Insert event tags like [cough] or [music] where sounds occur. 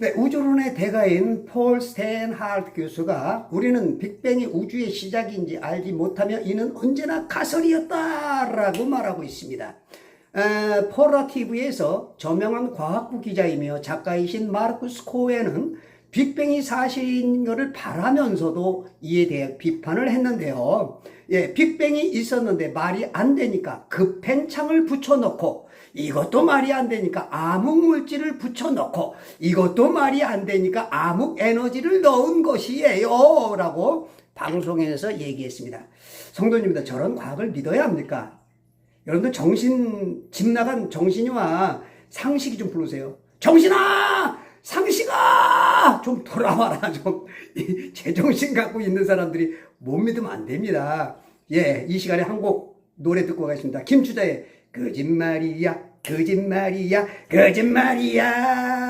네, 우주론의 대가인 폴 스탠하르트 교수가 우리는 빅뱅이 우주의 시작인지 알지 못하며 이는 언제나 가설이었다라고 말하고 있습니다. 에, 폴라 TV에서 저명한 과학부 기자이며 작가이신 마르쿠스 코에는 빅뱅이 사실인 것을 바라면서도 이에 대해 비판을 했는데요. 예, 빅뱅이 있었는데 말이 안 되니까 급팽창을 붙여놓고 이것도 말이 안 되니까 암흑 물질을 붙여놓고 이것도 말이 안 되니까 암흑 에너지를 넣은 것이에요. 라고 방송에서 얘기했습니다. 성도님들 저런 과학을 믿어야 합니까? 여러분들 정신, 집 나간 정신이와 상식이 좀 부르세요. 정신아! 좀 돌아와라. [laughs] 좀, 이 제정신 갖고 있는 사람들이 못 믿으면 안 됩니다. 예, 이 시간에 한 곡 노래 듣고 가겠습니다. 김추자의 거짓말이야, 거짓말이야, 거짓말이야.